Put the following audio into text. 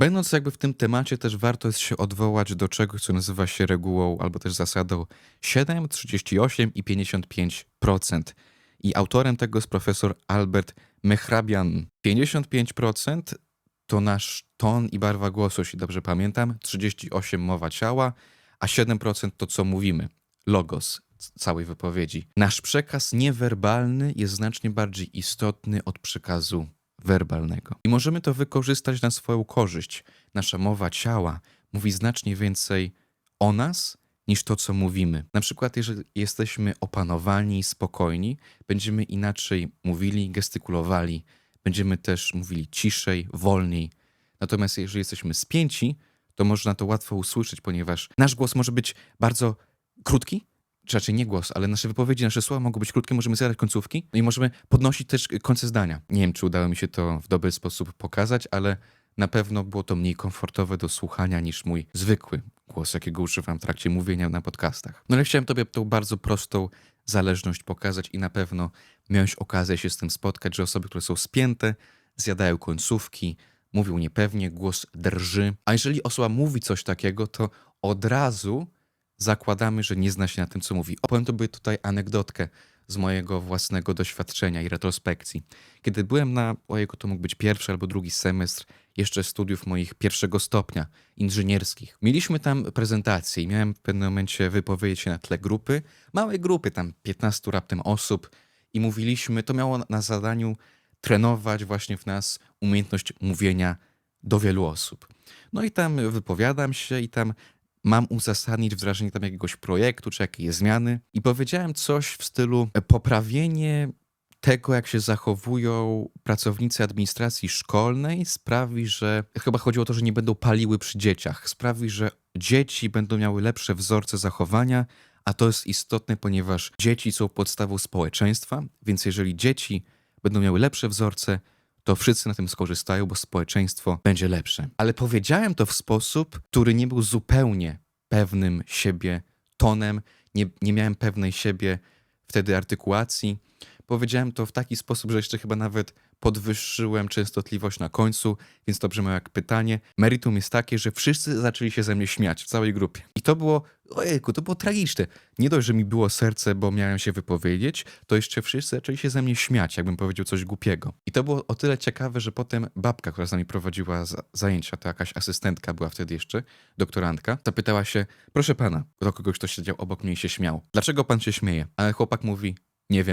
Będąc jakby w tym temacie, też warto jest się odwołać do czegoś, co nazywa się regułą albo też zasadą 7, 38 i 55%. I autorem tego jest profesor Albert Mehrabian. 55% to nasz ton i barwa głosu, jeśli dobrze pamiętam, 38% mowa ciała, a 7% to co mówimy, logos całej wypowiedzi. Nasz przekaz niewerbalny jest znacznie bardziej istotny od przekazu werbalnego. I możemy to wykorzystać na swoją korzyść. Nasza mowa ciała mówi znacznie więcej o nas niż to, co mówimy. Na przykład, jeżeli jesteśmy opanowani, spokojni, będziemy inaczej mówili, gestykulowali, będziemy też mówili ciszej, wolniej. Natomiast jeżeli jesteśmy spięci, to można to łatwo usłyszeć, ponieważ nasz głos może być bardzo krótki, raczej nie głos, ale nasze wypowiedzi, nasze słowa mogą być krótkie, możemy zjadać końcówki, no i możemy podnosić też końce zdania. Nie wiem, czy udało mi się to w dobry sposób pokazać, ale na pewno było to mniej komfortowe do słuchania niż mój zwykły głos, jakiego używam w trakcie mówienia na podcastach. No ale chciałem tobie tą bardzo prostą zależność pokazać i na pewno miałeś okazję się z tym spotkać, że osoby, które są spięte, zjadają końcówki, mówią niepewnie, głos drży. A jeżeli osoba mówi coś takiego, to od razu zakładamy, że nie zna się na tym, co mówi. Opowiem tobie tutaj anegdotkę z mojego własnego doświadczenia i retrospekcji. Kiedy byłem na, ojego, to mógł być pierwszy albo drugi semestr jeszcze studiów moich pierwszego stopnia inżynierskich. Mieliśmy tam prezentację i miałem w pewnym momencie wypowiedzieć się na tle grupy, małej grupy, tam 15 raptem osób i mówiliśmy, to miało na zadaniu trenować właśnie w nas umiejętność mówienia do wielu osób. No i tam wypowiadam się i tam mam uzasadnić wdrażanie tam jakiegoś projektu czy jakiejś zmiany i powiedziałem coś w stylu e, poprawienie tego, jak się zachowują pracownicy administracji szkolnej, sprawi, że chyba chodziło o to, że nie będą paliły przy dzieciach. Sprawi, że dzieci będą miały lepsze wzorce zachowania, a to jest istotne, ponieważ dzieci są podstawą społeczeństwa, więc jeżeli dzieci będą miały lepsze wzorce, to wszyscy na tym skorzystają, bo społeczeństwo będzie lepsze. Ale powiedziałem to w sposób, który nie był zupełnie pewnym siebie tonem, nie, nie miałem pewnej siebie wtedy artykułacji. Powiedziałem to w taki sposób, że jeszcze chyba nawet podwyższyłem częstotliwość na końcu, więc to brzmiało jak pytanie. Meritum jest takie, że wszyscy zaczęli się ze mnie śmiać w całej grupie. I to było, ojejku, to było tragiczne. Nie dość, że mi było serce, bo miałem się wypowiedzieć, to jeszcze wszyscy zaczęli się ze mnie śmiać, jakbym powiedział coś głupiego. I to było o tyle ciekawe, że potem babka, która z nami prowadziła za- zajęcia, to jakaś asystentka była wtedy jeszcze, doktorantka, zapytała się, proszę pana, do kogoś, kto siedział obok mnie i się śmiał, dlaczego pan się śmieje? Ale chłopak mówi, nie wiem,